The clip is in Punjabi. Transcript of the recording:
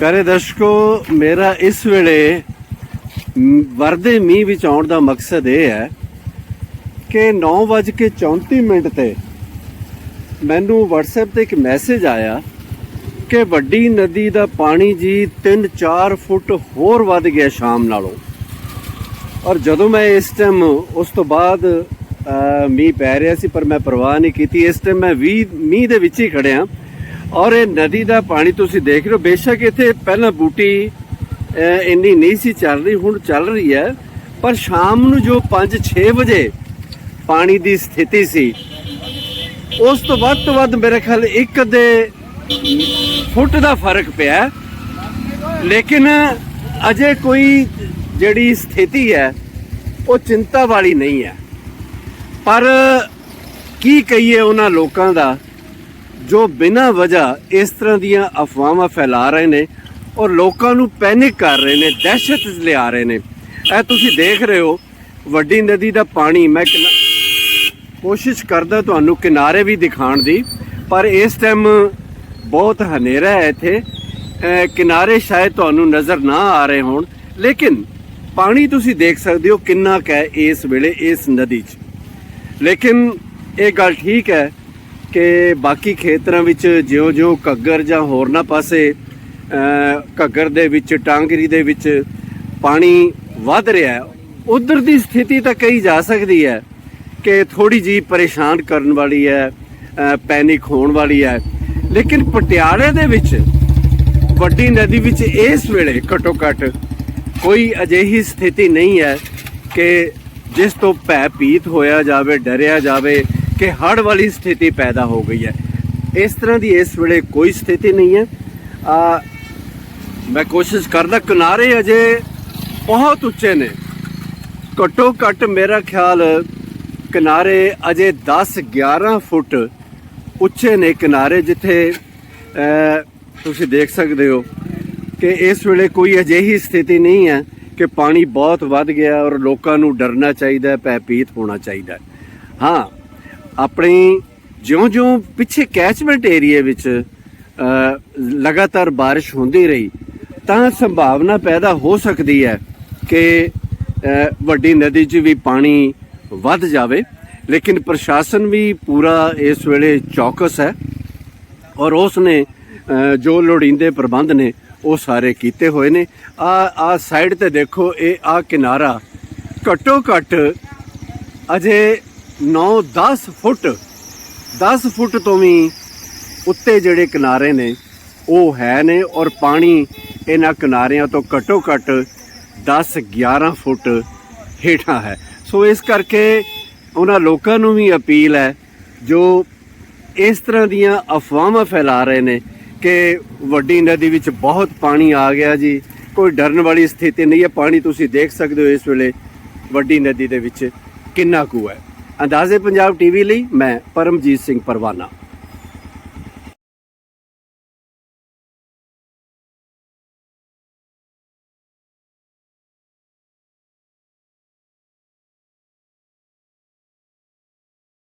ਪਿਆਰੇ ਦਰਸ਼ਕੋ, ਮੇਰਾ ਇਸ ਵੇਲੇ ਵਰਦੇ ਮੀਂਹ ਵਿੱਚ ਆਉਣ ਦਾ ਮਕਸਦ ਇਹ ਹੈ ਕਿ 9:34 ਮਿੰਟ ਤੇ ਮੈਨੂੰ WhatsApp ਤੇ ਇੱਕ ਮੈਸੇਜ ਆਇਆ ਕਿ ਵੱਡੀ ਨਦੀ ਦਾ ਪਾਣੀ ਜੀ 3-4 ਫੁੱਟ ਹੋਰ ਵੱਧ ਗਿਆ ਸ਼ਾਮ ਨਾਲੋਂ। ਔਰ ਜਦੋਂ ਮੈਂ ਇਸ ਟਾਈਮ ਉਸ ਤੋਂ ਬਾਅਦ ਮੀਂਹ ਪੈ ਰਿਹਾ ਸੀ, ਪਰ ਮੈਂ ਪਰਵਾਹ ਨਹੀਂ ਕੀਤੀ। ਇਸ ਟਾਈਮ ਮੈਂ ਵੀ ਮੀਂਹ ਦੇ ਵਿੱਚ ਹੀ ਖੜਿਆ। ਔਰ ਇਹ ਨਦੀ ਦਾ ਪਾਣੀ ਤੁਸੀਂ ਦੇਖ ਰਹੇ ਹੋ, ਬੇਸ਼ੱਕ ਇੱਥੇ ਪਹਿਲਾਂ ਬੂਟੀ ਇੰਨੀ ਨਹੀਂ ਸੀ ਚੱਲ ਰਹੀ, ਹੁਣ ਚੱਲ ਰਹੀ ਹੈ। ਪਰ ਸ਼ਾਮ ਨੂੰ ਜੋ 5-6 ਵਜੇ ਪਾਣੀ ਦੀ ਸਥਿਤੀ ਸੀ, ਉਸ ਤੋਂ ਵੱਧ ਤੋਂ ਵੱਧ ਮੇਰੇ ਖਿਆਲ ਇੱਕ ਦੇ ਫੁੱਟ ਦਾ ਫ਼ਰਕ ਪਿਆ ਲੇਕਿਨ ਅਜੇ ਕੋਈ ਜਿਹੜੀ ਸਥਿਤੀ ਹੈ, ਉਹ ਚਿੰਤਾ ਵਾਲੀ ਨਹੀਂ ਹੈ। ਪਰ ਕੀ ਕਹੀਏ ਉਹਨਾਂ ਲੋਕਾਂ ਦਾ ਜੋ ਬਿਨਾਂ ਵਜ੍ਹਾ ਇਸ ਤਰ੍ਹਾਂ ਦੀਆਂ ਅਫਵਾਹਾਂ ਫੈਲਾ ਰਹੇ ਨੇ ਔਰ ਲੋਕਾਂ ਨੂੰ ਪੈਨਿਕ ਕਰ ਰਹੇ ਨੇ ਦਹਿਸ਼ਤ ਲਿਆ ਰਹੇ ਨੇ। ਇਹ ਤੁਸੀਂ ਦੇਖ ਰਹੇ ਹੋ, ਵੱਡੀ ਨਦੀ ਦਾ ਪਾਣੀ, ਮੈਂ ਕਿੰਨਾ- ਕੋਸ਼ਿਸ਼ ਕਰਦਾ ਤੁਹਾਨੂੰ ਕਿਨਾਰੇ ਵੀ ਦਿਖਾਉਣ ਦੀ, ਪਰ ਇਸ ਟਾਈਮ ਬਹੁਤ ਹਨੇਰਾ ਹੈ ਇੱਥੇ। ਕਿਨਾਰੇ ਸ਼ਾਇਦ ਤੁਹਾਨੂੰ ਨਜ਼ਰ ਨਾ ਆ ਰਹੇ ਹੋਣ, ਲੇਕਿਨ ਪਾਣੀ ਤੁਸੀਂ ਦੇਖ ਸਕਦੇ ਹੋ ਕਿੰਨਾ ਕੁ ਹੈ ਇਸ ਵੇਲੇ ਇਸ ਨਦੀ 'ਚ। ਲੇਕਿਨ ਇਹ ਗੱਲ ਠੀਕ ਹੈ ਕਿ ਬਾਕੀ ਖੇਤਰਾਂ ਵਿੱਚ ਜਿਉਂ-ਜਿਉਂ ਘੱਗਰ ਜਾਂ ਹੋਰਨਾਂ ਪਾਸੇ ਘੱਗਰ ਦੇ ਵਿੱਚ, ਟਾਂਗਰੀ ਦੇ ਵਿੱਚ ਪਾਣੀ ਵੱਧ ਰਿਹਾ ਹੈ, ਉਧਰ ਦੀ ਸਥਿਤੀ ਤਾਂ ਕਹੀ ਜਾ ਸਕਦੀ ਹੈ ਕਿ ਥੋੜੀ ਜੀ ਪਰੇਸ਼ਾਨ ਕਰਨ ਵਾਲੀ ਹੈ ਪੈਨਿਕ ਹੋਣ ਵਾਲੀ ਹੈ। ਲੇਕਿਨ ਪਟਿਆਲੇ ਦੇ ਵਿੱਚ, ਵੱਡੀ ਨਦੀ ਵਿੱਚ ਇਸ ਵੇਲੇ ਘੱਟੋ ਘੱਟ ਕੋਈ ਅਜਿਹੀ ਸਥਿਤੀ ਨਹੀਂ ਹੈ ਕਿ ਜਿਸ ਤੋਂ ਭੈ ਭੀਤ ਹੋਇਆ ਜਾਵੇ, ਡਰਿਆ ਜਾਵੇ ਕਿ ਹੜ੍ਹ ਵਾਲੀ ਸਥਿਤੀ ਪੈਦਾ ਹੋ ਗਈ ਹੈ। ਇਸ ਤਰ੍ਹਾਂ ਦੀ ਇਸ ਵੇਲੇ ਕੋਈ ਸਥਿਤੀ ਨਹੀਂ ਹੈ। ਆ, ਮੈਂ ਕੋਸ਼ਿਸ਼ ਕਰਦਾ, ਕਿਨਾਰੇ ਅਜੇ ਬਹੁਤ ਉੱਚੇ ਨੇ। ਘੱਟੋ ਘੱਟ ਮੇਰਾ ਖਿਆਲ ਕਿਨਾਰੇ ਅਜੇ 10 11 ਫੁੱਟ ਉੱਚੇ ਨੇ ਕਿਨਾਰੇ, ਜਿੱਥੇ ਤੁਸੀਂ ਦੇਖ ਸਕਦੇ ਹੋ ਕਿ ਇਸ ਵੇਲੇ ਕੋਈ ਅਜਿਹੀ ਸਥਿਤੀ ਨਹੀਂ ਹੈ ਕਿ ਪਾਣੀ ਬਹੁਤ ਵੱਧ ਗਿਆ ਔਰ ਲੋਕਾਂ ਨੂੰ ਡਰਨਾ ਚਾਹੀਦਾ ਭੈਪੀਤ ਹੋਣਾ ਚਾਹੀਦਾ ਹਾਂ ਆਪਣੀ ਜਿਉਂ-ਜਿਉਂ ਪਿੱਛੇ ਕੈਚਮੈਂਟ ਏਰੀਆ ਵਿੱਚ ਲਗਾਤਾਰ ਬਾਰਿਸ਼ ਹੁੰਦੀ ਰਹੀ, ਤਾਂ ਸੰਭਾਵਨਾ ਪੈਦਾ ਹੋ ਸਕਦੀ ਹੈ ਕਿ ਵੱਡੀ ਨਦੀ 'ਚ ਵੀ ਪਾਣੀ ਵੱਧ ਜਾਵੇ। ਲੇਕਿਨ ਪ੍ਰਸ਼ਾਸਨ ਵੀ ਪੂਰਾ ਇਸ ਵੇਲੇ ਚੌਕਸ ਹੈ ਔਰ ਉਸ ਨੇ ਜੋ ਲੋੜੀਂਦੇ ਪ੍ਰਬੰਧ ਨੇ, ਉਹ ਸਾਰੇ ਕੀਤੇ ਹੋਏ ਨੇ। ਆ ਆ ਸਾਈਡ ਤੇ ਦੇਖੋ, ਇਹ ਆ ਕਿਨਾਰਾ ਘੱਟੋ ਘੱਟ ਅਜੇ 9-10 ਫੁੱਟ 10 ਫੁੱਟ ਤੋਂ ਵੀ ਉੱਤੇ ਜਿਹੜੇ ਕਿਨਾਰੇ ਨੇ, ਉਹ ਹੈ ਨੇ ਔਰ ਪਾਣੀ ਇਹਨਾਂ ਕਿਨਾਰਿਆਂ ਤੋਂ ਘੱਟੋ ਘੱਟ 10-11 ਫੁੱਟ ਹੇਠਾਂ ਹੈ। ਸੋ ਇਸ ਕਰਕੇ ਉਹਨਾਂ ਲੋਕਾਂ ਨੂੰ ਵੀ ਅਪੀਲ ਹੈ, ਜੋ ਇਸ ਤਰ੍ਹਾਂ ਦੀਆਂ ਅਫਵਾਹਾਂ ਫੈਲਾ ਰਹੇ ਨੇ ਕਿ ਵੱਡੀ ਨਦੀ ਵਿੱਚ ਬਹੁਤ ਪਾਣੀ ਆ ਗਿਆ ਜੀ, ਕੋਈ ਡਰਨ ਵਾਲੀ ਸਥਿਤੀ ਨਹੀਂ ਹੈ, ਪਾਣੀ ਤੁਸੀਂ ਦੇਖ ਸਕਦੇ ਹੋ ਇਸ ਵੇਲੇ ਵੱਡੀ ਨਦੀ ਦੇ ਵਿੱਚ ਕਿੰਨਾ ਕੁ ਹੈ। ਅੰਦਾਜ਼ੇ ਪੰਜਾਬ ਟੀਵੀ ਲਈ ਮੈਂ ਪਰਮਜੀਤ ਸਿੰਘ ਪਰਵਾਨਾ।